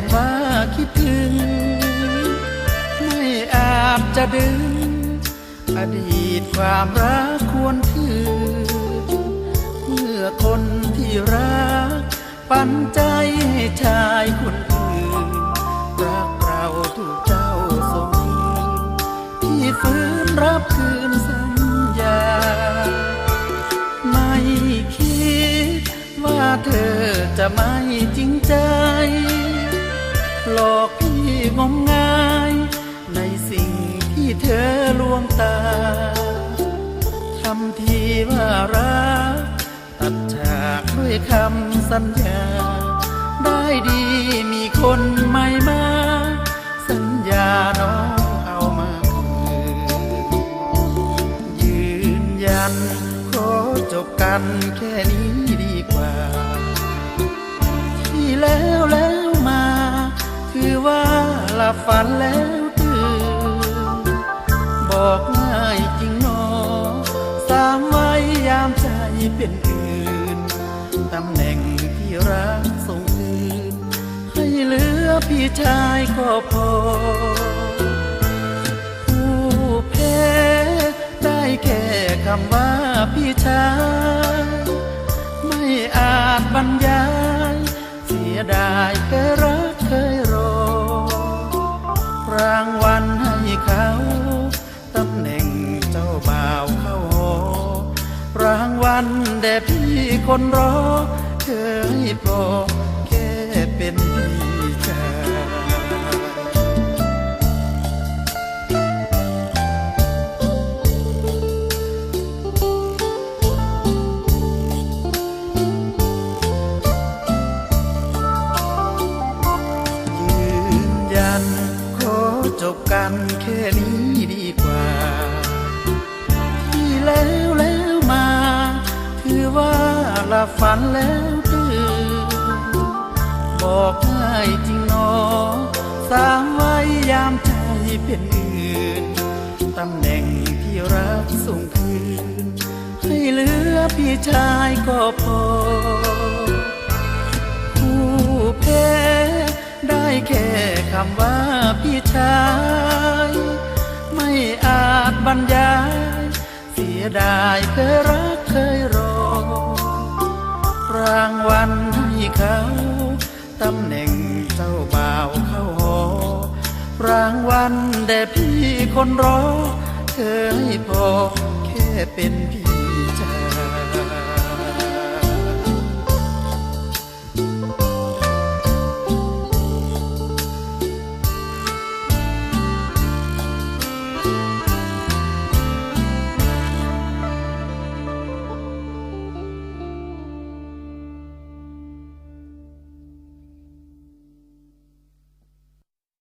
ำว่าคิดถึง ไม่อาจจะดึง อดีตความรักควรคืนเมื่อคนที่รัก ปันใจให้ชายคนอื่น รักเราถูกเจ้าส่งคืนที่ฟื้นรับคืนสัญญา ไม่คิดว่าเธอจะไม่จริงใจ หลอกพี่งมงาย ในสิ่งที่เธอลวงตาทำทีว่ารักตัดฉากด้วยคำสัญญา ได้ดีมีคนใหม่มา สัญญาน้องเอามาคืนยืนยันขอจบกันแค่นี้ดีกว่า ที่แล้วแล้วมา บฝันแล้วตื่น บอกง่ายจริงนอสามไว้ยามใจเป็นอื่น ตำแหน่งที่รักส่งคืน ให้เหลือพี่ชายก็พอ ผู้แพ้ได้แค่คำว่าพี่ชาย ไม่อาจบรรยาย เสียดายเคยรัางวัลแด่พี่คนรอเคยโปรด ฝันแล้วตื่นบอกง่ายจริงหนอ สามไว้ยามใจเป็นอื่น ตำแหน่งที่รักส่งคืน ให้เหลือพี่ชายก็พอ ผู้แพ้ได้แค่คำว่าพี่ชาย ไม่อาจบรรยาย เสียดายเคยรักเคยรอรางวัลให้เขาตำแหน่งเจ้าบ่าวเข้าหอ รางวัลแด่พี่คนรอเคยพอแค่เป็นพี่